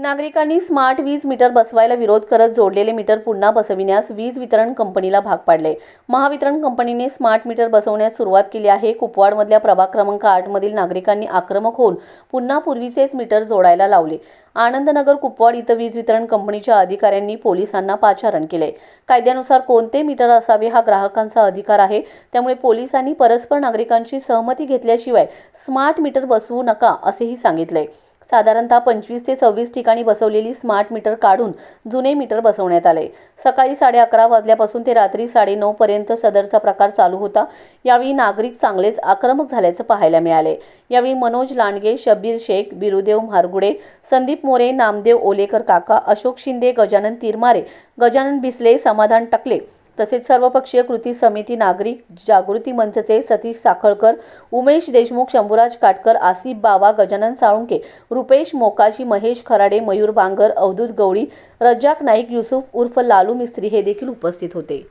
नागरिकांनी स्मार्ट वीज मीटर बसवायला विरोध करत जोडलेले मीटर पुन्हा बसविण्यास वीज वितरण कंपनीला भाग पाडले. महावितरण कंपनीने स्मार्ट मीटर बसवण्यास सुरुवात केली आहे. कुपवाडमधल्या प्रभाग क्रमांक आठमधील नागरिकांनी आक्रमक होऊन पुन्हा पूर्वीचेच मीटर जोडायला लावले. आनंदनगर कुपवाड इथं वीज वितरण कंपनीच्या अधिकाऱ्यांनी पोलिसांना पाचारण केले. कायद्यानुसार कोणते मीटर असावे हा ग्राहकांचा अधिकार आहे. त्यामुळे पोलिसांनी परस्पर नागरिकांची सहमती घेतल्याशिवाय स्मार्ट मीटर बसवू नका असेही सांगितले. साधारणतः पंचवीस ते सव्वीस ठिकाणी बसवलेली स्मार्ट मीटर काढून जुने मीटर बसवण्यात आले. सकाळी साडे अकरा वाजल्यापासून ते रात्री साडेनऊ पर्यंत सदरचा प्रकार चालू होता. यावेळी नागरिक चांगलेच आक्रमक झाल्याचं पाहायला मिळाले. यावेळी मनोज लांडगे शब्बीर शेख बिरुदेव म्हारगुडे संदीप मोरे नामदेव ओलेकर काका अशोक शिंदे गजानन तिरमारे गजानन बिसले समाधान टकले तसेच सर्वपक्षीय कृती समिती नागरिक जागृती मंचचे सतीश साखळकर उमेश देशमुख शंभूराज काटकर आसिफ बावा गजानन साळुंके रुपेश मोकाशी महेश खराडे मयूर बांगर अवधूत गवळी रज्जाक नाईक युसुफ उर्फ लालू मिस्त्री हे देखील उपस्थित होते.